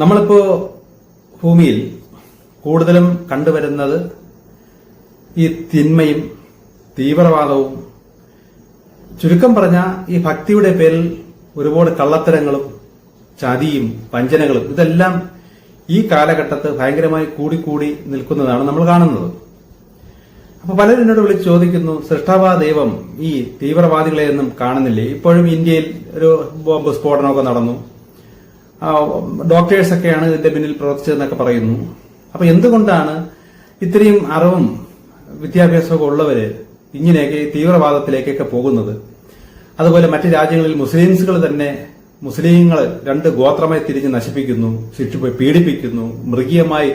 നമ്മളിപ്പോ ഭൂമിയിൽ കൂടുതലും കണ്ടുവരുന്നത് ഈ തിന്മയും തീവ്രവാദവും ചുരുക്കം പറഞ്ഞ ഈ ഭക്തിയുടെ പേരിൽ ഒരുപാട് കള്ളത്തരങ്ങളും ചതിയും വഞ്ചനകളും ഇതെല്ലാം ഈ കാലഘട്ടത്ത് ഭയങ്കരമായി കൂടിക്കൂടി നിൽക്കുന്നതാണ് നമ്മൾ കാണുന്നത്. അപ്പൊ പലരും എന്നോട് വിളിച്ച് ചോദിക്കുന്നു സൃഷ്ടാവാ ദൈവം ഈ തീവ്രവാദികളെയൊന്നും കാണുന്നില്ലേ? ഇപ്പോഴും ഇന്ത്യയിൽ ഒരു ബോംബ് സ്ഫോടനമൊക്കെ നടന്നു. ഡോക്ടേഴ്സൊക്കെയാണ് ഇതിന്റെ പിന്നിൽ പ്രവർത്തിച്ചതെന്നൊക്കെ പറയുന്നു. അപ്പൊ എന്തുകൊണ്ടാണ് ഇത്രയും അറിവും വിദ്യാഭ്യാസമൊക്കെ ഉള്ളവര് ഇങ്ങനെയൊക്കെ തീവ്രവാദത്തിലേക്കൊക്കെ പോകുന്നത്? അതുപോലെ മറ്റു രാജ്യങ്ങളിൽ മുസ്ലിംസുകൾ തന്നെ മുസ്ലിങ്ങൾ രണ്ട് ഗോത്രമായി തിരിഞ്ഞ് നശിപ്പിക്കുന്നു ശിക്ഷ പീഡിപ്പിക്കുന്നു മൃഗീയമായി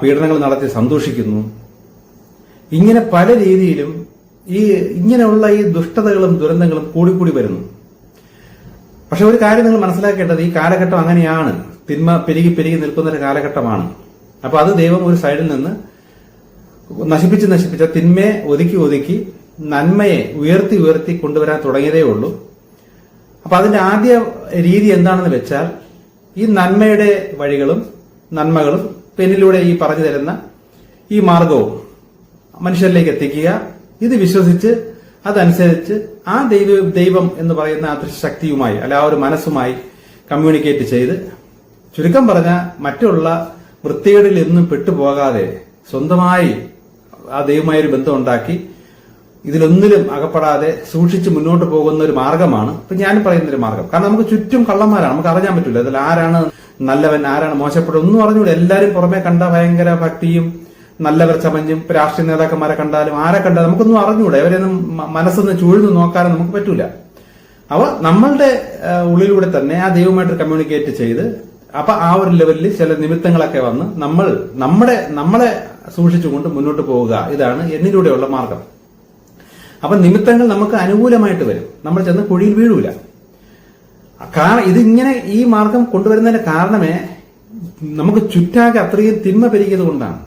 പീഡനങ്ങൾ നടത്തി സന്തോഷിക്കുന്നു. ഇങ്ങനെ പല രീതിയിലും ഈ ഇങ്ങനെയുള്ള ഈ ദുഷ്ടതകളും ദുരന്തങ്ങളും കൂടിക്കൂടി വരുന്നു. പക്ഷെ ഒരു കാര്യം നിങ്ങൾ മനസ്സിലാക്കേണ്ടത് ഈ കാലഘട്ടം അങ്ങനെയാണ്. തിന്മ പെരുകി പെരുകി നിൽക്കുന്ന ഒരു കാലഘട്ടമാണ്. അപ്പൊ അത് ദൈവം ഒരു സൈഡിൽ നിന്ന് നശിപ്പിച്ച് നശിപ്പിച്ച തിന്മയെ ഒതുക്കി ഒതുക്കി നന്മയെ ഉയർത്തി ഉയർത്തി കൊണ്ടുവരാൻ തുടങ്ങിയതേ ഉള്ളൂ. അപ്പൊ അതിന്റെ ആദ്യ രീതി എന്താണെന്ന് വെച്ചാൽ ഈ നന്മയുടെ വഴികളും നന്മകളും പെന്നിലൂടെ ഈ പറഞ്ഞു തരുന്ന ഈ മാർഗവും മനുഷ്യരിലേക്ക് എത്തിക്കുക. ഇത് വിശ്വസിച്ച് അതനുസരിച്ച് ആ ദൈവ ദൈവം എന്ന് പറയുന്ന ആ ശക്തിയുമായി അല്ല ആ ഒരു മനസ്സുമായി കമ്മ്യൂണിക്കേറ്റ് ചെയ്ത് ചുരുക്കം പറഞ്ഞ മറ്റുള്ള വൃത്തികേടിൽ എന്നും പെട്ടുപോകാതെ സ്വന്തമായി ആ ദൈവമായ ഒരു ബന്ധം ഉണ്ടാക്കി ഇതിലൊന്നിലും അകപ്പെടാതെ സൂക്ഷിച്ച് മുന്നോട്ട് പോകുന്ന ഒരു മാർഗമാണ് ഇപ്പൊ ഞാൻ പറയുന്ന ഒരു മാർഗം. കാരണം നമുക്ക് ചുറ്റും കള്ളന്മാരാണ് നമുക്ക് അറിയാൻ പറ്റില്ല അതിൽ ആരാണ് നല്ലവൻ ആരാണ് മോശപ്പെട്ടത് ഒന്നും അറിഞ്ഞൂടെ. എല്ലാരും പുറമെ കണ്ട ഭയങ്കര ഭക്തിയും നല്ലവർ ചമഞ്ഞും രാഷ്ട്രീയ നേതാക്കന്മാരെ കണ്ടാലും ആരെ കണ്ടാലും നമുക്കൊന്നും അറിഞ്ഞൂടെ. അവരെയൊന്നും മനസ്സൊന്ന് ചൂഴ്ന്നു നോക്കാനും നമുക്ക് പറ്റൂല. അവ നമ്മളുടെ ഉള്ളിലൂടെ തന്നെ ആ ദൈവമായിട്ട് കമ്മ്യൂണിക്കേറ്റ് ചെയ്ത് അപ്പൊ ആ ഒരു ലെവലിൽ ചില നിമിത്തങ്ങളൊക്കെ വന്ന് നമ്മൾ നമ്മുടെ നമ്മളെ സൂക്ഷിച്ചുകൊണ്ട് മുന്നോട്ട് പോവുക. ഇതാണ് എന്നിലൂടെയുള്ള മാർഗം. അപ്പൊ നിമിത്തങ്ങൾ നമുക്ക് അനുകൂലമായിട്ട് വരും. നമ്മൾ ചെന്ന് കുഴിയിൽ വീഴൂല. കാരണം ഇതിങ്ങനെ ഈ മാർഗം കൊണ്ടുവരുന്നതിന്റെ കാരണമേ നമുക്ക് ചുറ്റാകെ അത്രയും തിന്മ പെരുകിയത് കൊണ്ടാണ്.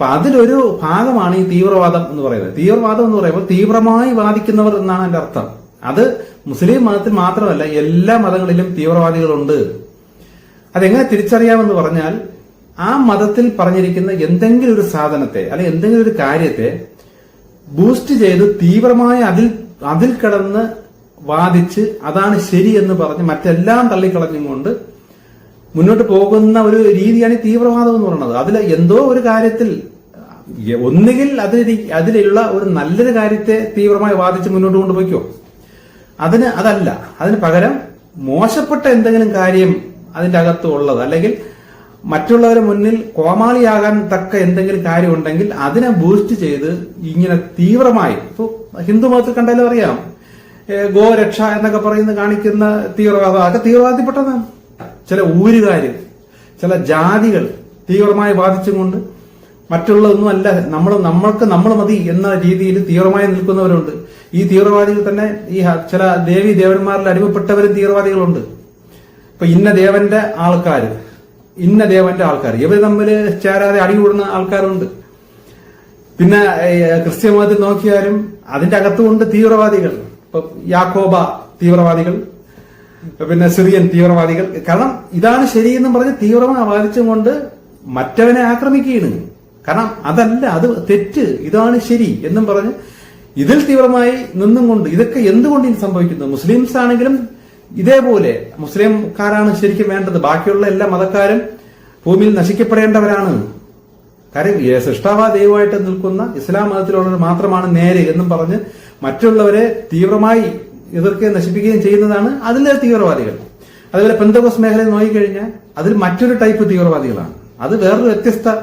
അപ്പൊ അതിലൊരു ഭാഗമാണ് ഈ തീവ്രവാദം എന്ന് പറയുന്നത്. തീവ്രവാദം എന്ന് പറയുമ്പോൾ തീവ്രമായി വാദിക്കുന്നവർ എന്നാണ് എന്റെ അർത്ഥം. അത് മുസ്ലിം മതത്തിൽ മാത്രമല്ല എല്ലാ മതങ്ങളിലും തീവ്രവാദികളുണ്ട്. അതെങ്ങനെ തിരിച്ചറിയാമെന്ന് പറഞ്ഞാൽ ആ മതത്തിൽ പറഞ്ഞിരിക്കുന്ന എന്തെങ്കിലും ഒരു സാധനത്തെ അല്ലെ എന്തെങ്കിലും ഒരു കാര്യത്തെ ബൂസ്റ്റ് ചെയ്ത് തീവ്രമായ അതിൽ അതിൽ കിടന്ന് വാദിച്ച് അതാണ് ശരി എന്ന് പറഞ്ഞ് മറ്റെല്ലാം തള്ളിക്കളഞ്ഞും കൊണ്ട് മുന്നോട്ട് പോകുന്ന ഒരു രീതിയാണ് ഈ തീവ്രവാദം എന്ന് പറയുന്നത്. അതിൽ എന്തോ ഒരു കാര്യത്തിൽ ഒന്നുകിൽ അതിൽ അതിലുള്ള ഒരു നല്ലൊരു കാര്യത്തെ തീവ്രമായി വാദിച്ച് മുന്നോട്ട് കൊണ്ടുപോയിക്കോ? അതിന് അതല്ല. അതിന് പകരം മോശപ്പെട്ട എന്തെങ്കിലും കാര്യം അതിന്റെ അകത്ത് ഉള്ളത്. അല്ലെങ്കിൽ മറ്റുള്ളവരെ മുന്നിൽ കോമാളിയാകാൻ തക്ക എന്തെങ്കിലും കാര്യം ഉണ്ടെങ്കിൽ അതിനെ ബൂസ്റ്റ് ചെയ്ത് ഇങ്ങനെ തീവ്രമായി ഇപ്പൊ ഹിന്ദു മതത്തിൽ കണ്ടാലും അറിയാം ഗോരക്ഷ എന്നൊക്കെ പറയുന്ന കാണിക്കുന്ന തീവ്രവാദം. അതൊക്കെ തീവ്രവാദത്തിൽപ്പെട്ടതാണ് ചില ഊരുകാർ ചില ജാതികൾ തീവ്രമായി ബാധിച്ചുകൊണ്ട് മറ്റുള്ളതൊന്നുമല്ല നമ്മൾ നമ്മൾക്ക് നമ്മൾ മതി എന്ന രീതിയിൽ തീവ്രമായി നിൽക്കുന്നവരുണ്ട്. ഈ തീവ്രവാദികൾ തന്നെ ഈ ചില ദേവി ദേവന്മാരിൽ അടിമപ്പെട്ടവരും തീവ്രവാദികളുണ്ട്. ഇപ്പൊ ഇന്ന ദേവന്റെ ആൾക്കാർ ഇന്ന ദേവന്റെ ആൾക്കാർ ഇവർ തമ്മിൽ ചേരാതെ അടികൂടുന്ന ആൾക്കാരുണ്ട്. പിന്നെ ക്രിസ്ത്യ മതത്തിൽ നോക്കിയാലും അതിന്റെ അകത്തുകൊണ്ട് തീവ്രവാദികൾ ഇപ്പൊ യാക്കോബ തീവ്രവാദികൾ പിന്നെ സിറിയൻ തീവ്രവാദികൾ കാരണം ഇതാണ് ശരിയെന്നും പറഞ്ഞ് തീവ്രമായി ബാധിച്ചുകൊണ്ട് മറ്റവനെ ആക്രമിക്കുകയാണ്. കാരണം അതല്ല അത് തെറ്റ് ഇതാണ് ശരി എന്നും പറഞ്ഞ് ഇതിൽ തീവ്രമായി നിന്നും കൊണ്ട് ഇതൊക്കെ എന്തുകൊണ്ട് ഇത് സംഭവിക്കുന്നത് മുസ്ലിംസ് ആണെങ്കിലും ഇതേപോലെ മുസ്ലിംകാരാണ് ശരിക്കും വേണ്ടത്. ബാക്കിയുള്ള എല്ലാ മതക്കാരും ഭൂമിയിൽ നശിക്കപ്പെടേണ്ടവരാണ്. കാര്യം സൃഷ്ടാവ ദൈവമായിട്ട് നിൽക്കുന്ന ഇസ്ലാം മതത്തിലുള്ളവർ മാത്രമാണ് നേരെ എന്നും പറഞ്ഞ് മറ്റുള്ളവരെ തീവ്രമായി എതിർക്കുകയും നശിപ്പിക്കുകയും ചെയ്യുന്നതാണ് അതിലെ തീവ്രവാദികൾ. അതുപോലെ പെന്തകോസ് മേഖലയിൽ നോക്കിക്കഴിഞ്ഞാൽ അതിൽ മറ്റൊരു ടൈപ്പ് തീവ്രവാദികളാണ്. അത് വേറൊരു വ്യത്യസ്ത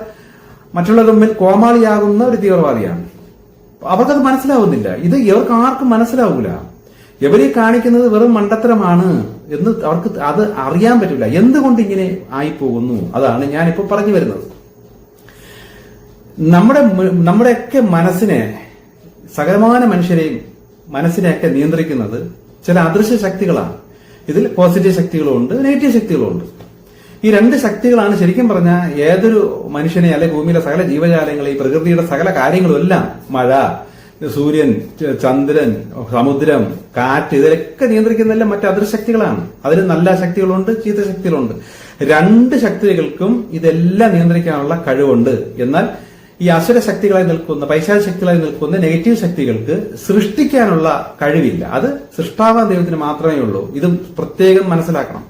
മറ്റുള്ളവർ മുമ്പിൽ കോമാളിയാകുന്ന ഒരു തീവ്രവാദിയാണ്. അവർക്കത് മനസ്സിലാവുന്നില്ല. ഇത് ഇവർക്ക് ആർക്കും മനസ്സിലാവൂല. ഇവരെ കാണിക്കുന്നത് വെറും മണ്ടത്തരമാണ് എന്ന് അവർക്ക് അത് അറിയാൻ പറ്റില്ല. എന്തുകൊണ്ട് ഇങ്ങനെ ആയിപ്പോകുന്നു? അതാണ് ഞാനിപ്പോ പറഞ്ഞു വരുന്നത്. നമ്മുടെ നമ്മുടെയൊക്കെ മനസ്സിനെ സകലമാന മനുഷ്യരെയും മനസ്സിനെയൊക്കെ നിയന്ത്രിക്കുന്നത് ചില അദൃശ്യ ശക്തികളാണ്. ഇതിൽ പോസിറ്റീവ് ശക്തികളുണ്ട് നെഗറ്റീവ് ശക്തികളുണ്ട് ഈ രണ്ട് ശക്തികളാണ് ശരിക്കും പറഞ്ഞാൽ ഏതൊരു മനുഷ്യനെ അല്ലെ ഭൂമിയിലെ സകല ജീവജാലങ്ങളെ ഈ പ്രകൃതിയുടെ സകല കാര്യങ്ങളും എല്ലാം മഴ സൂര്യൻ ചന്ദ്രൻ സമുദ്രം കാറ്റ് ഇതിലൊക്കെ നിയന്ത്രിക്കുന്നതെല്ലാം മറ്റ് അദൃശക്തികളാണ് അതിൽ നല്ല ശക്തികളുണ്ട് ചീത്ത ശക്തികളുണ്ട്. രണ്ട് ശക്തികൾക്കും ഇതെല്ലാം നിയന്ത്രിക്കാനുള്ള കഴിവുണ്ട്. എന്നാൽ ഈ അസുര ശക്തികളായി നിൽക്കുന്ന പൈശാച ശക്തികളായി നിൽക്കുന്ന നെഗറ്റീവ് ശക്തികൾക്ക് സൃഷ്ടിക്കാനുള്ള കഴിവില്ല. അത് സൃഷ്ടാവാൻ ദൈവത്തിന് മാത്രമേ ഉള്ളൂ. ഇതും പ്രത്യേകം മനസ്സിലാക്കണം.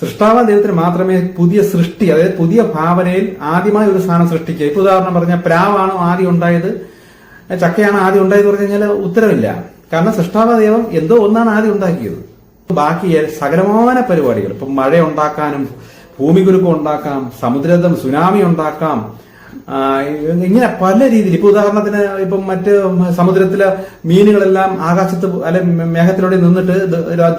സൃഷ്ടാവാൻ ദൈവത്തിന് മാത്രമേ പുതിയ സൃഷ്ടി അതായത് പുതിയ ഭാവനയിൽ ആദ്യമായി ഒരു സാധനം സൃഷ്ടിക്കുക. ഇപ്പൊ ഉദാഹരണം പറഞ്ഞാൽ പ്രാവാണോ ആദ്യം ഉണ്ടായത്? ചക്കയാണോ ആദ്യം ഉണ്ടായത് പറഞ്ഞു കഴിഞ്ഞാൽ ഉത്തരവില്ല കാരണം സൃഷ്ടാവ ദൈവം എന്തോ ഒന്നാണ് ആദ്യം ഉണ്ടാക്കിയത്. ബാക്കി സകലമാന പരിപാടികൾ. ഇപ്പം മഴ ഉണ്ടാക്കാനും ഭൂമികുരുക്കം ഉണ്ടാക്കാം സമുദ്രതം സുനാമി ഉണ്ടാക്കാം ഇങ്ങനെ പല രീതിയിൽ ഇപ്പൊ ഉദാഹരണത്തിന് ഇപ്പം മറ്റ് സമുദ്രത്തിലെ മീനുകളെല്ലാം ആകാശത്ത് അല്ലെ മേഘത്തിലൂടെ നിന്നിട്ട്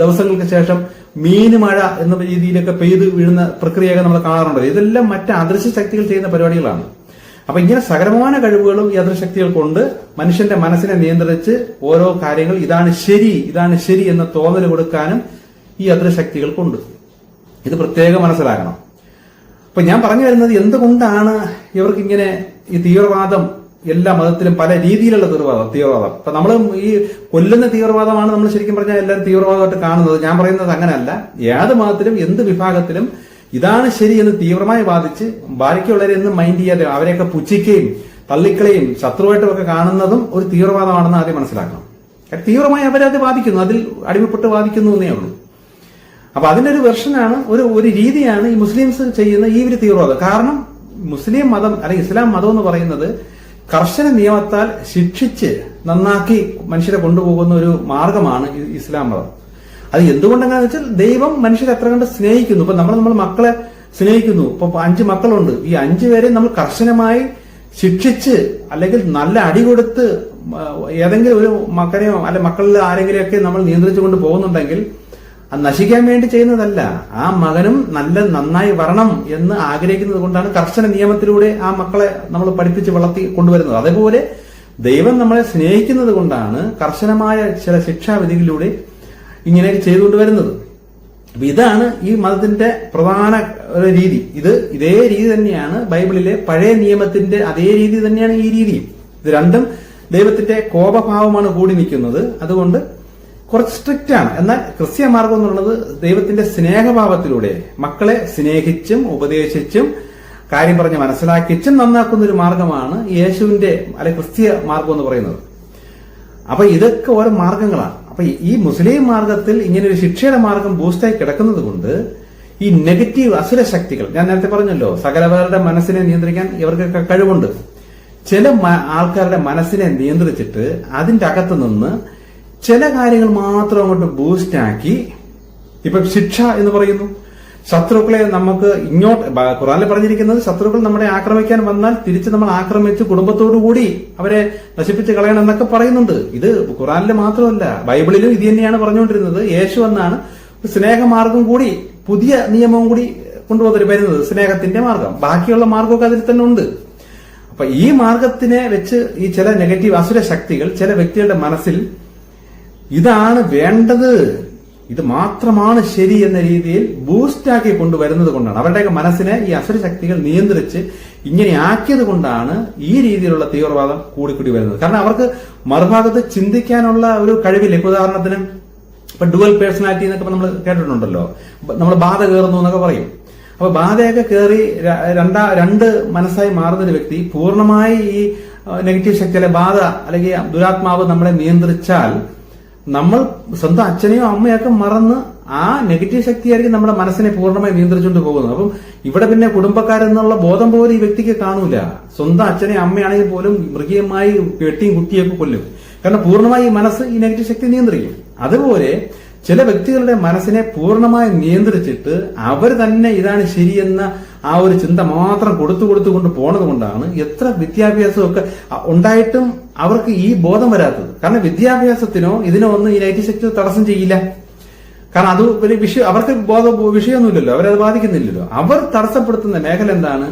ദിവസങ്ങൾക്ക് ശേഷം മീന് മഴ എന്ന രീതിയിലൊക്കെ പെയ്ത് വീഴുന്ന പ്രക്രിയയൊക്കെ നമ്മൾ കാണാറുണ്ടല്ലോ. ഇതെല്ലാം മറ്റ് അദൃശ്യ ശക്തികൾ ചെയ്യുന്ന പരിപാടികളാണ്. അപ്പൊ ഇങ്ങനെ സകലമായ കഴിവുകളും ഈ അദൃശക്തികൾ കൊണ്ട് മനുഷ്യന്റെ മനസ്സിനെ നിയന്ത്രിച്ച് ഓരോ കാര്യങ്ങൾ ഇതാണ് ശരി ഇതാണ് ശരി എന്ന തോന്നൽ കൊടുക്കാനും ഈ അദൃശക്തികൾക്കുണ്ട് ഇത് പ്രത്യേകം മനസ്സിലാക്കണം. അപ്പൊ ഞാൻ പറഞ്ഞു വരുന്നത് എന്തുകൊണ്ടാണ് ഇവർക്ക് ഇങ്ങനെ ഈ തീവ്രവാദം എല്ലാ മതത്തിലും പല രീതിയിലുള്ള തീവ്രവാദം തീവ്രവാദം? ഇപ്പൊ നമ്മൾ ഈ കൊല്ലുന്ന തീവ്രവാദമാണ് നമ്മൾ ശരിക്കും പറഞ്ഞാൽ എല്ലാവരും തീവ്രവാദമായിട്ട് കാണുന്നത്. ഞാൻ പറയുന്നത് അങ്ങനെയല്ല. ഏത് മതത്തിലും എന്ത് വിഭാഗത്തിലും ഇതാണ് ശരി എന്ന് തീവ്രമായി ബാധിച്ച് ബാക്കിയുള്ളവരെ ഒന്നും മൈൻഡ് ചെയ്യാതെ അവരെയൊക്കെ പുച്ഛിക്കുകയും തള്ളിക്കളയും ശത്രുവായിട്ടും ഒക്കെ കാണുന്നതും ഒരു തീവ്രവാദമാണെന്ന് ആദ്യം മനസ്സിലാക്കണം. തീവ്രമായി അവരത് ബാധിക്കുന്നു അതിൽ അടിമപ്പെട്ട് ബാധിക്കുന്നു എന്നേ ഉള്ളൂ. അപ്പൊ അതിന്റെ ഒരു വെർഷനാണ് ഒരു ഒരു രീതിയാണ് ഈ മുസ്ലിംസ് ചെയ്യുന്ന ഈ ഒരു തീവ്രവാദം. കാരണം മുസ്ലിം മതം അല്ലെങ്കിൽ ഇസ്ലാം മതം എന്ന് പറയുന്നത് കർശന നിയമത്താൽ ശിക്ഷിച്ച് നന്നാക്കി മനുഷ്യരെ കൊണ്ടുപോകുന്ന ഒരു മാർഗമാണ് ഇസ്ലാം മതം. അത് എന്തുകൊണ്ടെന്ന് വെച്ചാൽ ദൈവം മനുഷ്യരെ എത്ര കണ്ട് സ്നേഹിക്കുന്നു. ഇപ്പൊ നമ്മൾ നമ്മൾ മക്കളെ സ്നേഹിക്കുന്നു. ഇപ്പൊ അഞ്ച് മക്കളുണ്ട്. ഈ അഞ്ചു പേരെ നമ്മൾ കർശനമായി ശിക്ഷിച്ച് അല്ലെങ്കിൽ നല്ല അടി കൊടുത്ത് ഏതെങ്കിലും ഒരു മക്കനെയോ അല്ലെ മക്കളിൽ ആരെങ്കിലുമൊക്കെ നമ്മൾ നിയന്ത്രിച്ചുകൊണ്ട് പോകുന്നുണ്ടെങ്കിൽ അത് നശിക്കാൻ വേണ്ടി ചെയ്യുന്നതല്ല. ആ മകനും നല്ല നന്നായി വരണം എന്ന് ആഗ്രഹിക്കുന്നത് കൊണ്ടാണ് കർശന നിയമത്തിലൂടെ ആ മക്കളെ നമ്മൾ പഠിപ്പിച്ച് വളർത്തി കൊണ്ടുവരുന്നത്. അതേപോലെ ദൈവം നമ്മളെ സ്നേഹിക്കുന്നത് കൊണ്ടാണ് കർശനമായ ചില ശിക്ഷാവിധികളിലൂടെ ഇങ്ങനെ ചെയ്തുകൊണ്ടുവരുന്നത് അപ്പൊ ഇതാണ് ഈ മതത്തിന്റെ പ്രധാന ഒരു രീതി. ഇത് ഇതേ രീതി തന്നെയാണ് ബൈബിളിലെ പഴയ നിയമത്തിന്റെ അതേ രീതി തന്നെയാണ് ഈ രീതിയും. ഇത് രണ്ടും ദൈവത്തിന്റെ കോപഭാവമാണ് കൂടി നിൽക്കുന്നത്. അതുകൊണ്ട് കുറച്ച് സ്ട്രിക്റ്റ് ആണ്. എന്നാൽ ക്രിസ്ത്യ മാർഗം എന്ന് പറയുന്നത് ദൈവത്തിന്റെ സ്നേഹഭാവത്തിലൂടെ മക്കളെ സ്നേഹിച്ചും ഉപദേശിച്ചും കാര്യം പറഞ്ഞ് മനസ്സിലാക്കിച്ചും നന്നാക്കുന്ന ഒരു മാർഗമാണ് യേശുവിന്റെ അല്ലെ ക്രിസ്തീയ മാർഗം എന്ന് പറയുന്നത്. അപ്പൊ ഇതൊക്കെ ഓരോ മാർഗങ്ങളാണ്. അപ്പൊ ഈ മുസ്ലിം മാർഗത്തിൽ ഇങ്ങനെ ഒരു ശിക്ഷയുടെ മാർഗം ബൂസ്റ്റായി കിടക്കുന്നത് കൊണ്ട് ഈ നെഗറ്റീവ് അസുര ശക്തികൾ ഞാൻ നേരത്തെ പറഞ്ഞല്ലോ സകലവരുടെ മനസ്സിനെ നിയന്ത്രിക്കാൻ ഇവർക്കൊക്കെ കഴിവുണ്ട്. ചില ആൾക്കാരുടെ മനസ്സിനെ നിയന്ത്രിച്ചിട്ട് അതിന്റെ അകത്ത് നിന്ന് ചില കാര്യങ്ങൾ മാത്രം അങ്ങോട്ട് ബൂസ്റ്റ് ആക്കി ഇപ്പം ശിക്ഷ എന്ന് പറയുന്നു. ശത്രുക്കളെ നമുക്ക് ഇങ്ങോട്ട് ഖുറാനിൽ പറഞ്ഞിരിക്കുന്നത് ശത്രുക്കൾ നമ്മളെ ആക്രമിക്കാൻ വന്നാൽ തിരിച്ച് നമ്മൾ ആക്രമിച്ച് കുടുംബത്തോടു കൂടി അവരെ നശിപ്പിച്ച് കളയണം എന്നൊക്കെ പറയുന്നുണ്ട്. ഇത് ഖുറാനിൽ മാത്രമല്ല ബൈബിളിലും ഇത് തന്നെയാണ് പറഞ്ഞുകൊണ്ടിരുന്നത്. യേശു എന്നാണ് സ്നേഹമാർഗം കൂടി പുതിയ നിയമവും കൂടി കൊണ്ടുവന്നിട്ട് വരുന്നത് സ്നേഹത്തിന്റെ മാർഗം. ബാക്കിയുള്ള മാർഗമൊക്കെ അതിൽ തന്നെ ഉണ്ട്. അപ്പൊ ഈ മാർഗത്തിനെ വെച്ച് ഈ ചില നെഗറ്റീവ് അസുര ശക്തികൾ ചില വ്യക്തികളുടെ മനസ്സിൽ ഇതാണ് വേണ്ടത്. ഇത് മാത്രമാണ് ശരി എന്ന രീതിയിൽ ബൂസ്റ്റാക്കി കൊണ്ടുവരുന്നത് കൊണ്ടാണ്. അവരുടെയൊക്കെ മനസ്സിനെ ഈ അസുര ശക്തികൾ നിയന്ത്രിച്ച് ഇങ്ങനെ ആക്കിയത് കൊണ്ടാണ് ഈ രീതിയിലുള്ള തീവ്രവാദം കൂടിക്കൂടി വരുന്നത്. കാരണം അവർക്ക് മറുഭാഗത്ത് ചിന്തിക്കാനുള്ള ഒരു കഴിവില്ല. ഇപ്പൊ ഉദാഹരണത്തിന് ഇപ്പൊ ഡുവൽ പേഴ്സണാലിറ്റി എന്നൊക്കെ നമ്മൾ കേട്ടിട്ടുണ്ടല്ലോ. നമ്മൾ ബാധ കയറുന്നു എന്നൊക്കെ പറയും. അപ്പൊ ബാധയൊക്കെ കയറി രണ്ടാ രണ്ട് മനസ്സായി മാറുന്ന ഒരു വ്യക്തി പൂർണമായി ഈ നെഗറ്റീവ് ശക്തി അല്ലെ ബാധ അല്ലെങ്കിൽ ദുരാത്മാവ് നമ്മളെ നിയന്ത്രിച്ചാൽ നമ്മൾ സ്വന്തം അച്ഛനെയോ അമ്മയൊക്കെ മറന്ന് ആ നെഗറ്റീവ് ശക്തിയായിരിക്കും നമ്മുടെ മനസ്സിനെ പൂർണമായി നിയന്ത്രിച്ചുകൊണ്ട് പോകുന്നത്. അപ്പം ഇവിടെ പിന്നെ കുടുംബക്കാരെന്നുള്ള ബോധം പോലും ഈ വ്യക്തിക്ക് കാണൂല. സ്വന്തം അച്ഛനെയും അമ്മയാണെങ്കിൽ പോലും മൃഗീയമായി വെട്ടിയും കുട്ടിയൊക്കെ കൊല്ലും. കാരണം പൂർണമായി ഈ മനസ്സ് ഈ നെഗറ്റീവ് ശക്തി നിയന്ത്രിക്കും. അതുപോലെ ചില വ്യക്തികളുടെ മനസ്സിനെ പൂർണമായി നിയന്ത്രിച്ചിട്ട് അവർ തന്നെ ഇതാണ് ശരിയെന്ന ആ ഒരു ചിന്ത മാത്രം കൊടുത്തു കൊടുത്തു കൊണ്ട് പോണത് കൊണ്ടാണ് എത്ര വിദ്യാഭ്യാസമൊക്കെ ഉണ്ടായിട്ടും അവർക്ക് ഈ ബോധം വരാത്തത്. കാരണം വിദ്യാഭ്യാസത്തിനോ ഇതിനോ ഒന്നും ഈ നൈറ്റി സെക്ടർ തടസ്സം ചെയ്യില്ല. കാരണം അത് ഒരു വിഷയം അവർക്ക് ബോധ വിഷയമൊന്നുമില്ലല്ലോ അവരത് ബാധിക്കുന്നില്ലല്ലോ. അവർ തടസ്സപ്പെടുത്തുന്ന മേഖല എന്താണ്?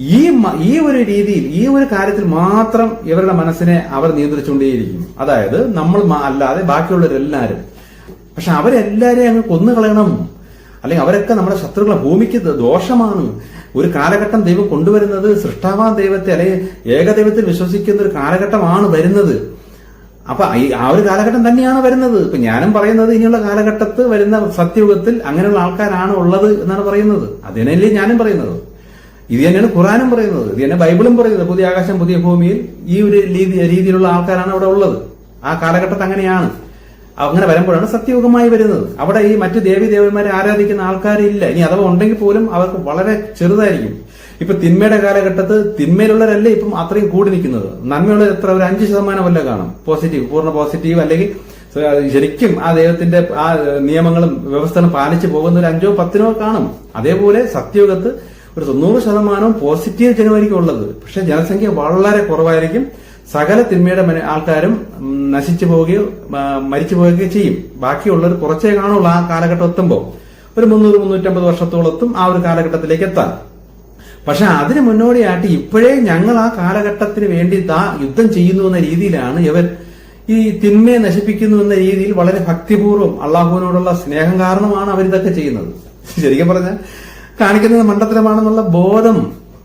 ഈ ഈ ഒരു രീതിയിൽ ഈ ഒരു കാര്യത്തിൽ മാത്രം ഇവരുടെ മനസ്സിനെ അവർ നിയന്ത്രിച്ചുകൊണ്ടേയിരിക്കും അതായത് നമ്മൾ അല്ലാതെ ബാക്കിയുള്ളവരെല്ലാരും. പക്ഷെ അവരെല്ലാരെയും അങ്ങ് കൊന്നുകളയണം. അല്ലെങ്കിൽ അവരൊക്കെ നമ്മുടെ ശത്രുക്കളെ ഭൂമിക്ക് ദോഷമാണ്. ഒരു കാലഘട്ടം ദൈവം കൊണ്ടുവരുന്നത് സൃഷ്ടാവാൻ ദൈവത്തെ അല്ലെങ്കിൽ ഏകദൈവത്തിൽ വിശ്വസിക്കുന്ന ഒരു കാലഘട്ടമാണ് വരുന്നത്. അപ്പൊ ആ ഒരു കാലഘട്ടം തന്നെയാണ് വരുന്നത്. ഇപ്പൊ ഞാനും പറയുന്നത് ഇനിയുള്ള കാലഘട്ടത്ത് വരുന്ന സത്യയുഗത്തിൽ അങ്ങനെയുള്ള ആൾക്കാരാണ് ഉള്ളത് എന്നാണ് പറയുന്നത്. അതിനല്ലേ ഞാനും പറയുന്നത്. ഇത് തന്നെയാണ് ഖുറാനും പറയുന്നത്. ഇത് തന്നെ ബൈബിളും പറയുന്നത്. പുതിയ ആകാശം പുതിയ ഭൂമിയിൽ ഈ ഒരു രീതി രീതിയിലുള്ള ആൾക്കാരാണ് അവിടെ ഉള്ളത്. ആ കാലഘട്ടത്ത് അങ്ങനെയാണ്. അങ്ങനെ വരുമ്പോഴാണ് സത്യയുഗമായി വരുന്നത്. അവിടെ ഈ മറ്റു ദേവി ദേവന്മാരെ ആരാധിക്കുന്ന ആൾക്കാരില്ല. ഇനി അഥവാ ഉണ്ടെങ്കിൽ പോലും അവർക്ക് വളരെ ചെറുതായിരിക്കും. ഇപ്പൊ തിന്മയുടെ കാലഘട്ടത്ത് തിന്മയിലുള്ളവരല്ലേ ഇപ്പം അത്രയും കൂടി നിൽക്കുന്നത്? നന്മയുള്ള എത്ര? ഒരു അഞ്ച് ശതമാനമല്ല കാണും. പോസിറ്റീവ് പൂർണ പോസിറ്റീവ് അല്ലെങ്കിൽ ശരിക്കും ആ ദൈവത്തിന്റെ ആ നിയമങ്ങളും വ്യവസ്ഥകളും പാലിച്ചു പോകുന്ന ഒരു അഞ്ചോ പത്തിനോ കാണും. അതേപോലെ സത്യയുഗത്ത് ഒരു തൊണ്ണൂറ് ശതമാനവും പോസിറ്റീവ് ജനമായിരിക്കും ഉള്ളത്. പക്ഷെ ജനസംഖ്യ വളരെ കുറവായിരിക്കും. സകല തിന്മയുടെ ആൾക്കാരും നശിച്ചു പോവുകയോ മരിച്ചു പോവുകയോ ചെയ്യും. ബാക്കിയുള്ളവർ കുറച്ചേ കാണുള്ളൂ ആ കാലഘട്ടം എത്തുമ്പോൾ. ഒരു മുന്നൂറ് മുന്നൂറ്റമ്പത് വർഷത്തോളത്തും ആ ഒരു കാലഘട്ടത്തിലേക്ക് എത്താം. പക്ഷെ അതിന് മുന്നോടിയായിട്ട് ഇപ്പോഴേ ഞങ്ങൾ ആ കാലഘട്ടത്തിന് വേണ്ടി ദാ യുദ്ധം ചെയ്യുന്നു എന്ന രീതിയിലാണ് ഇവർ ഈ തിന്മയെ നശിപ്പിക്കുന്നു എന്ന രീതിയിൽ വളരെ ഭക്തിപൂർവം അള്ളാഹുവിനോടുള്ള സ്നേഹം കാരണമാണ് അവരിതൊക്കെ ചെയ്യുന്നത്. ശരിക്കും പറഞ്ഞാൽ കാണിക്കുന്നത് മണ്ടത്തരമാണെന്നുള്ള ബോധം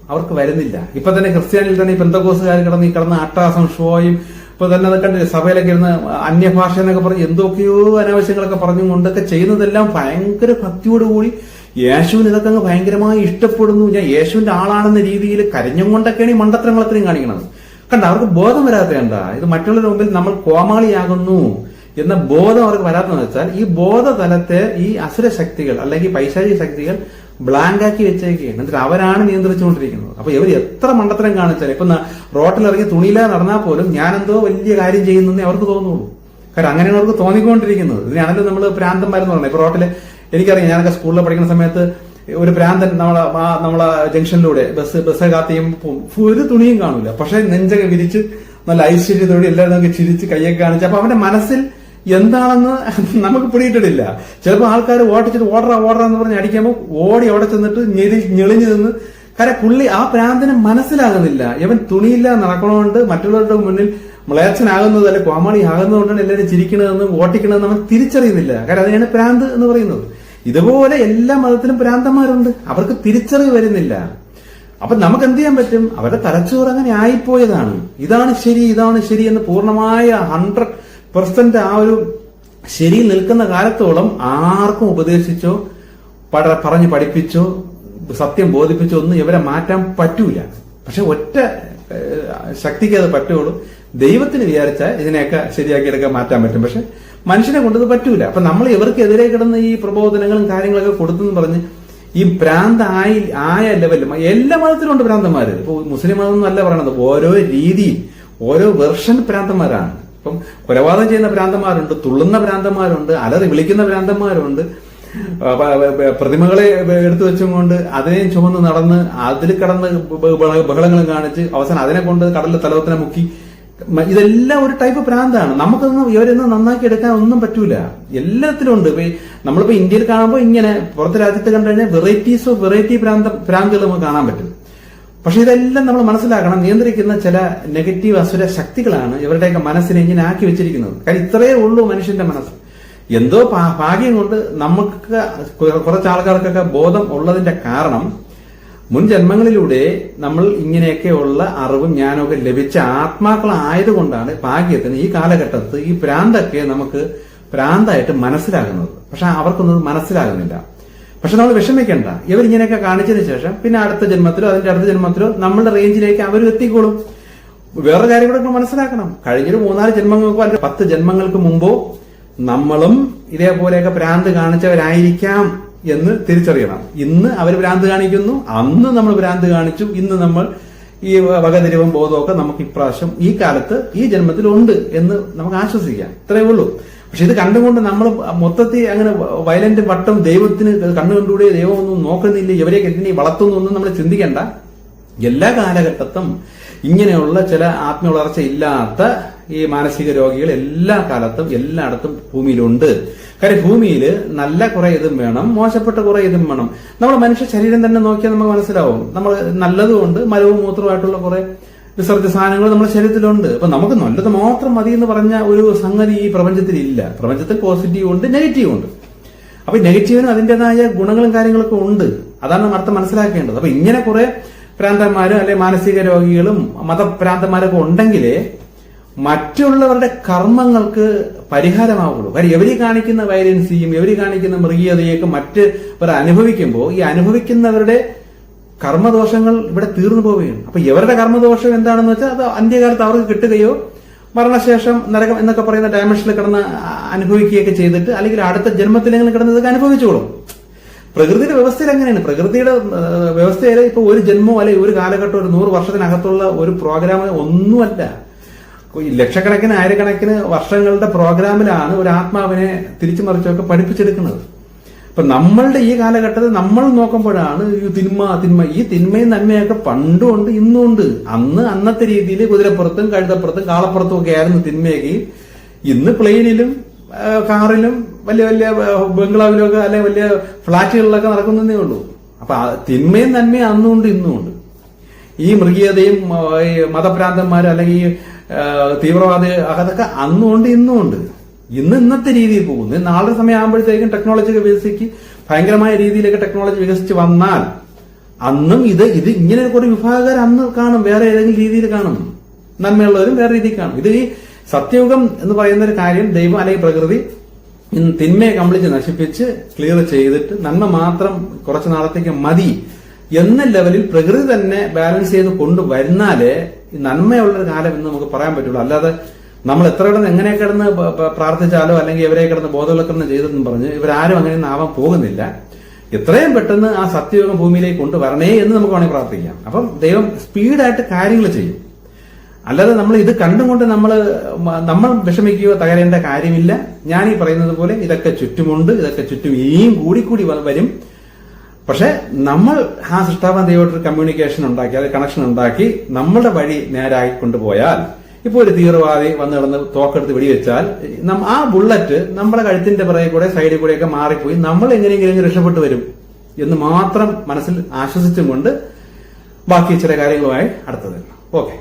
അവർക്ക് വരുന്നില്ല. ഇപ്പൊ തന്നെ ക്രിസ്ത്യാനിയിൽ തന്നെ ഈ പെന്തക്കോസുകാർ കിടന്ന് ഈ കിടന്ന് അട്ടാസം ഷോയും ഇപ്പൊ തന്നെ അത് സഭയിലൊക്കെ ഇരുന്ന് അന്യഭാഷ എന്നൊക്കെ പറഞ്ഞ് എന്തൊക്കെയോ അനാവശ്യങ്ങളൊക്കെ പറഞ്ഞും കൊണ്ടൊക്കെ ചെയ്യുന്നതെല്ലാം ഭയങ്കര ഭക്തിയോടുകൂടി യേശുവിന് ഇതൊക്കെ അങ്ങ് ഭയങ്കരമായി ഇഷ്ടപ്പെടുന്നു. ഞാൻ യേശുവിന്റെ ആളാണെന്ന രീതിയിൽ കരഞ്ഞും കൊണ്ടൊക്കെയാണ് ഈ മണ്ടത്തരങ്ങൾ അത്രയും കാണിക്കുന്നത് കണ്ട അവർക്ക് ബോധം വരാത്ത കണ്ട ഇത് മറ്റുള്ളവരുടെ മുമ്പിൽ നമ്മൾ കോമാളിയാകുന്നു എന്ന ബോധം അവർക്ക് വരാത്തതെന്ന് വെച്ചാൽ ഈ ബോധതലത്തെ ഈ അസുര ശക്തികൾ അല്ലെങ്കിൽ പൈശാചിക ശക്തികൾ ബ്ലാങ്ക് ആക്കി വെച്ചേക്കുകയാണ് എന്നിട്ട് അവരാണ് നിയന്ത്രിച്ചുകൊണ്ടിരിക്കുന്നത്. അപ്പൊ ഇവർ എത്ര മണ്ടത്തരം കാണിച്ചാലും ഇപ്പൊ റോട്ടിൽ ഇറങ്ങി തുണിയില നടന്നാൽ പോലും ഞാനെന്തോ വലിയ കാര്യം ചെയ്യുന്നെന്നേ അവർക്ക് തോന്നുള്ളൂ. കാരണം അങ്ങനെയാണ് അവർക്ക് തോന്നിക്കൊണ്ടിരിക്കുന്നത്. ഇതിനാണല്ലോ നമ്മൾ പ്രാന്തന്മാരെന്ന് പറയുന്നത്. ഇപ്പൊ റോട്ടിൽ എനിക്കറിയാം ഞാനൊക്കെ സ്കൂളിൽ പഠിക്കുന്ന സമയത്ത് ഒരു പ്രാന്തൻ നമ്മളെ നമ്മളെ ജംഗ്ഷനിലൂടെ ബസ് ബസ് കാത്തിയും ഒരു തുണിയും കാണൂല പക്ഷെ നെഞ്ചൊക്കെ വിരിച്ച് നല്ല ഐശ്വര്യത്തോടെ എല്ലാവരും നമുക്ക് ചിരിച്ച് കയ്യൊക്കെ കാണിച്ച് അപ്പൊ അവന്റെ മനസ്സിൽ എന്താണെന്ന് നമുക്ക് പിടിയിട്ടിട്ടില്ല ചിലപ്പോൾ ആൾക്കാർ ഓടിച്ചിട്ട് ഓടറ ഓടറ എന്ന് പറഞ്ഞ് അടിക്കുമ്പോൾ ഓടി അവിടെ ചെന്നിട്ട് ഞെരി ഞെളിഞ്ഞു നിന്ന്. കാരണം പുള്ളി ആ പ്രാന്തിനെ മനസ്സിലാകുന്നില്ല. ഇവൻ തുണിയില്ല നടക്കണോണ്ട് മറ്റുള്ളവരുടെ മുന്നിൽ മ്ലേച്ഛനാകുന്നത് അല്ലെ കോമാളി ആകുന്നതുകൊണ്ടാണ് എല്ലാവരും ചിരിക്കണതെന്നും ഓട്ടിക്കണതെന്നും അവൻ തിരിച്ചറിയുന്നില്ല. കാരണം അതിനാണ് പ്രാന്ത് എന്ന് പറയുന്നത്. ഇതുപോലെ എല്ലാ മതത്തിലും പ്രാന്തന്മാരുണ്ട്. അവർക്ക് തിരിച്ചറിവ് വരുന്നില്ല. അപ്പൊ നമുക്ക് എന്ത് ചെയ്യാൻ പറ്റും? അവരുടെ തലച്ചോറ് അങ്ങനെ ആയിപ്പോയതാണ്. ഇതാണ് ശരി ഇതാണ് ശരി എന്ന് പൂർണമായ ഹൺഡ്രഡ് പെർസെന്റ് ആ ഒരു ശരി നിൽക്കുന്ന കാലത്തോളം ആർക്കും ഉപദേശിച്ചോ പട പറഞ്ഞ് പഠിപ്പിച്ചോ സത്യം ബോധിപ്പിച്ചോ ഒന്നും ഇവരെ മാറ്റാൻ പറ്റൂല. പക്ഷെ ഒറ്റ ശക്തിക്ക് അത് പറ്റുള്ളൂ. ദൈവത്തിന് വിചാരിച്ചാൽ ഇതിനെയൊക്കെ ശരിയാക്കിയെടുക്കാൻ മാറ്റാൻ പറ്റും. പക്ഷെ മനുഷ്യനെ കൊണ്ടത് പറ്റൂല. അപ്പൊ നമ്മൾ ഇവർക്കെതിരെ കിടന്ന ഈ പ്രബോധനങ്ങളും കാര്യങ്ങളൊക്കെ കൊടുത്തെന്ന് പറഞ്ഞ് ഈ ഭ്രാന്ത് ആയി ആയ ലെവലിലും എല്ലാ മതത്തിലും ഉണ്ട് ഭ്രാന്തന്മാര്. ഇപ്പൊ മുസ്ലിം മതം എന്നല്ല പറയണത്. ഓരോ രീതിയിൽ ഓരോ വെർഷൻ ഭ്രാന്തന്മാരാണ്. ഇപ്പം കൊലപാതകം ചെയ്യുന്ന ഭ്രാന്തന്മാരുണ്ട് തുള്ളുന്ന ഭ്രാന്തന്മാരുണ്ട് അലറി വിളിക്കുന്ന ഭ്രാന്തന്മാരുണ്ട്. പ്രതിമകളെ എടുത്തു വെച്ചുകൊണ്ട് അതിനെയും ചുമന്ന് നടന്ന് അതിൽ കടന്ന് ബഹളങ്ങളും കാണിച്ച് അവസാനം അതിനെ കൊണ്ട് കടലിൽ തലവത്തിനെ മുക്കി. ഇതെല്ലാം ഒരു ടൈപ്പ് പ്രാന്താണ് നമുക്കൊന്നും ഇവരൊന്നും നന്നാക്കി എടുക്കാൻ ഒന്നും പറ്റൂല. എല്ലാത്തിലും ഉണ്ട്. ഇപ്പൊ നമ്മളിപ്പോ ഇന്ത്യയിൽ കാണുമ്പോൾ ഇങ്ങനെ പുറത്തെ രാജ്യത്ത് കണ്ടു കഴിഞ്ഞാൽ വെറൈറ്റീസ് ഓഫ് വെറൈറ്റി പ്രാന്തം പ്രാന്തുകൾ നമുക്ക് കാണാൻ പറ്റും. പക്ഷെ ഇതെല്ലാം നമ്മൾ മനസ്സിലാക്കണം. നിയന്ത്രിക്കുന്ന ചില നെഗറ്റീവ് അസുര ശക്തികളാണ് ഇവരുടെയൊക്കെ മനസ്സിനെ ഇങ്ങനെ ആക്കി വെച്ചിരിക്കുന്നത്. കാര്യം ഇത്രയേ ഉള്ളൂ മനുഷ്യന്റെ മനസ്സ്. എന്തോ ഭാഗ്യം കൊണ്ട് നമുക്ക് കുറച്ച് ആൾക്കാർക്കൊക്കെ ബോധം ഉള്ളതിന്റെ കാരണം മുൻ ജന്മങ്ങളിലൂടെ നമ്മൾ ഇങ്ങനെയൊക്കെയുള്ള അറിവും ജ്ഞാനമൊക്കെ ലഭിച്ച ആത്മാക്കളായതുകൊണ്ടാണ് ഭാഗ്യത്തിന് ഈ കാലഘട്ടത്ത് ഈ പ്രാന്തൊക്കെ നമുക്ക് പ്രാന്തായിട്ട് മനസ്സിലാകുന്നത്. പക്ഷെ അവർക്കൊന്നും മനസ്സിലാകുന്നില്ല. പക്ഷെ നമ്മൾ വിഷമിക്കേണ്ട. ഇവരിങ്ങനെയൊക്കെ കാണിച്ചതിന് ശേഷം പിന്നെ അടുത്ത ജന്മത്തിലോ അതിന്റെ അടുത്ത ജന്മത്തിലോ നമ്മളുടെ റേഞ്ചിലേക്ക് അവർ എത്തിക്കോളും. വേറെ കാര്യം കൂടെ മനസ്സിലാക്കണം. കഴിഞ്ഞൊരു മൂന്നാൽ ജന്മങ്ങൾക്കോ അല്ലെങ്കിൽ പത്ത് ജന്മങ്ങൾക്ക് മുമ്പോ നമ്മളും ഇതേപോലെയൊക്കെ ഭ്രാന്ത് കാണിച്ചവരായിരിക്കാം എന്ന് തിരിച്ചറിയണം. ഇന്ന് അവർ ഭ്രാന്ത് കാണിക്കുന്നു അന്ന് നമ്മൾ ഭ്രാന്ത് കാണിച്ചു ഇന്ന് നമ്മൾ ഈ വകതിരിവും ബോധമൊക്കെ നമുക്ക് ഇപ്രാവശ്യം ഈ കാലത്ത് ഈ ജന്മത്തിലുണ്ട് എന്ന് നമുക്ക് ആശ്വസിക്കാം. ഇത്രയേ ഉള്ളൂ. പക്ഷെ ഇത് കണ്ടുകൊണ്ട് നമ്മൾ മൊത്തത്തിൽ അങ്ങനെ വയലന്റ് വട്ടം ദൈവത്തിന് കണ്ണു കണ്ടുകൂടെ ദൈവമൊന്നും നോക്കുന്നില്ല ഇവരെയൊക്കെ വളർത്തുന്നു ഒന്നും നമ്മൾ ചിന്തിക്കേണ്ട. എല്ലാ കാലഘട്ടത്തും ഇങ്ങനെയുള്ള ചില ആത്മ ആത്മവളർച്ച ഇല്ലാത്ത ഈ മാനസിക രോഗികൾ എല്ലാ കാലത്തും എല്ലായിടത്തും ഭൂമിയിലുണ്ട്. കാര്യം ഭൂമിയിൽ നല്ല കുറെ ഇതും വേണം മോശപ്പെട്ട കുറെ ഇതും വേണം. നമ്മൾ മനുഷ്യ ശരീരം തന്നെ നോക്കിയാൽ നമുക്ക് മനസ്സിലാവും. നമ്മൾ നല്ലതുകൊണ്ട് മലവും മൂത്രമായിട്ടുള്ള കുറെ വിസർജ്യ സാധനങ്ങൾ നമ്മുടെ ശരീരത്തിലുണ്ട്. അപ്പൊ നമുക്ക് നല്ലത് മാത്രം മതി എന്ന് പറഞ്ഞ ഒരു സംഗതി ഈ പ്രപഞ്ചത്തിൽ ഇല്ല പ്രപഞ്ചത്തിൽ പോസിറ്റീവ് ഉണ്ട് നെഗറ്റീവ് ഉണ്ട്. അപ്പൊ നെഗറ്റീവിന് അതിന്റേതായ ഗുണങ്ങളും കാര്യങ്ങളൊക്കെ ഉണ്ട്. അതാണ് നമ്മൾ അർത്ഥം മനസ്സിലാക്കേണ്ടത്. അപ്പൊ ഇങ്ങനെ കുറെ പ്രാന്തന്മാരും അല്ലെ മാനസിക രോഗികളും മതഭ്രാന്തന്മാരൊക്കെ ഉണ്ടെങ്കിലേ മറ്റുള്ളവരുടെ കർമ്മങ്ങൾക്ക് പരിഹാരമാവുള്ളൂ. കാര്യം എവരി കാണിക്കുന്ന വയലൻസിയും എവരി കാണിക്കുന്ന മൃഗീയതയൊക്കെ മറ്റ് അനുഭവിക്കുമ്പോൾ ഈ അനുഭവിക്കുന്നവരുടെ കർമ്മദോഷങ്ങൾ ഇവിടെ തീർന്നു പോവുകയാണ്. അപ്പൊ ഇവരുടെ കർമ്മദോഷം എന്താണെന്ന് വെച്ചാൽ അത് അന്ത്യകാലത്ത് അവർക്ക് കിട്ടുകയോ മരണശേഷം നരകം എന്നൊക്കെ പറയുന്ന ഡയമെൻഷനിൽ കിടന്ന് അനുഭവിക്കുകയൊക്കെ ചെയ്തിട്ട് അല്ലെങ്കിൽ അടുത്ത ജന്മത്തിലെങ്കിലും കിടന്ന് ഇതൊക്കെ അനുഭവിച്ചോളും. പ്രകൃതിയുടെ വ്യവസ്ഥയിൽ എങ്ങനെയാണ് പ്രകൃതിയുടെ വ്യവസ്ഥയിൽ ഇപ്പൊ ഒരു ജന്മോ അല്ലെങ്കിൽ ഒരു കാലഘട്ടം ഒരു നൂറ് വർഷത്തിനകത്തുള്ള ഒരു പ്രോഗ്രാം ഒന്നുമല്ല. ലക്ഷക്കണക്കിന് ആയിരക്കണക്കിന് വർഷങ്ങളുടെ പ്രോഗ്രാമിലാണ് ഒരു ആത്മാവിനെ തിരിച്ചു മറിച്ചൊക്കെ പഠിപ്പിച്ചെടുക്കുന്നത്. അപ്പൊ നമ്മളുടെ ഈ കാലഘട്ടത്തിൽ നമ്മൾ നോക്കുമ്പോഴാണ് ഈ തിന്മ തിന്മ. ഈ തിന്മയും നന്മയൊക്കെ ഉണ്ട് ഇന്നും ഉണ്ട്. അന്ന് അന്നത്തെ രീതിയിൽ കുതിരപ്പുറത്തും കഴുതപ്പുറത്തും കാളപ്പുറത്തും ഒക്കെ ആയിരുന്നു തിന്മയൊക്കെ. ഇന്ന് പ്ലെയിനിലും കാറിലും വലിയ വലിയ ബംഗ്ലാവിലൊക്കെ അല്ലെങ്കിൽ വലിയ ഫ്ളാറ്റുകളിലൊക്കെ നടക്കുന്നതേ ഉള്ളൂ. അപ്പൊ തിന്മയും നന്മയും ഉണ്ട് ഇന്നും ഉണ്ട്. ഈ മൃഗീയതയും മതഭ്രാന്തന്മാരും അല്ലെങ്കിൽ തീവ്രവാദി അതൊക്കെ അന്നും ഉണ്ട്. ഇന്നും ഇന്ന് ഇന്നത്തെ രീതിയിൽ പോകുന്നു. നാളെ സമയം ആകുമ്പോഴത്തേക്കും ടെക്നോളജി വികസിക്ക് ഭയങ്കരമായ രീതിയിലൊക്കെ ടെക്നോളജി വികസിച്ച് വന്നാൽ അന്നും ഇത് ഇത് ഇങ്ങനെ കുറെ വിഭാഗക്കാർ അന്ന് കാണും വേറെ ഏതെങ്കിലും രീതിയിൽ കാണും. നന്മയുള്ളവരും വേറെ രീതിയിൽ കാണും. ഇത് ഈ സത്യയുഗം എന്ന് പറയുന്ന ഒരു കാര്യം ദൈവം അല്ലെങ്കിൽ പ്രകൃതി തിന്മയെ കംപ്ലീറ്റ് നശിപ്പിച്ച് ക്ലിയർ ചെയ്തിട്ട് നന്മ മാത്രം കുറച്ച് നാളത്തേക്ക് മതി എന്ന ലെവലിൽ പ്രകൃതി തന്നെ ബാലൻസ് ചെയ്ത് കൊണ്ടുവരുന്നാലേ നന്മയുള്ള കാലം എന്ന് നമുക്ക് പറയാൻ പറ്റുള്ളൂ. അല്ലാതെ നമ്മൾ എത്ര കിടന്ന് എങ്ങനെ കിടന്ന് പ്രാർത്ഥിച്ചാലോ അല്ലെങ്കിൽ ഇവരെ കിടന്ന് ബോധവൽക്കരണം ചെയ്തെന്നും പറഞ്ഞ് ഇവരാരും അങ്ങനെയൊന്നും ആവാൻ പോകുന്നില്ല. എത്രയും പെട്ടെന്ന് ആ സത്യയോഗം ഭൂമിയിലേക്ക് കൊണ്ടുവരണേ എന്ന് നമുക്ക് വേണമെങ്കിൽ പ്രാർത്ഥിക്കാം. അപ്പം ദൈവം സ്പീഡായിട്ട് കാര്യങ്ങൾ ചെയ്യും. അല്ലാതെ നമ്മൾ ഇത് കണ്ടും കൊണ്ട് നമ്മൾ നമ്മൾ വിഷമിക്കുകയോ തകരേണ്ട കാര്യമില്ല. ഞാൻ ഈ പറയുന്നത് പോലെ ഇതൊക്കെ ചുറ്റുമുണ്ട് ഇതൊക്കെ ചുറ്റും ഇനിയും കൂടി വരും. പക്ഷെ നമ്മൾ ആ സൃഷ്ടാവാൻ ദൈവമായിട്ടൊരു കമ്മ്യൂണിക്കേഷൻ ഉണ്ടാക്കി അത് കണക്ഷൻ ഉണ്ടാക്കി നമ്മളുടെ വഴി നേരായി കൊണ്ടുപോയാൽ ഇപ്പൊ ഒരു തീവ്രവാദി വന്ന് കിടന്ന് തോക്കെടുത്ത് വെടിവെച്ചാൽ ആ ബുള്ളറ്റ് നമ്മുടെ കഴുത്തിന്റെ പിറകെ കൂടെ സൈഡിൽ കൂടെയൊക്കെ മാറിപ്പോയി. നമ്മൾ എങ്ങനെയെങ്കിലും രക്ഷപ്പെട്ടു വരും എന്ന് മാത്രം മനസ്സിൽ ആശ്വസിച്ചും കൊണ്ട് ബാക്കി ചില കാര്യങ്ങളുമായി അടുത്തത്. ഓക്കെ.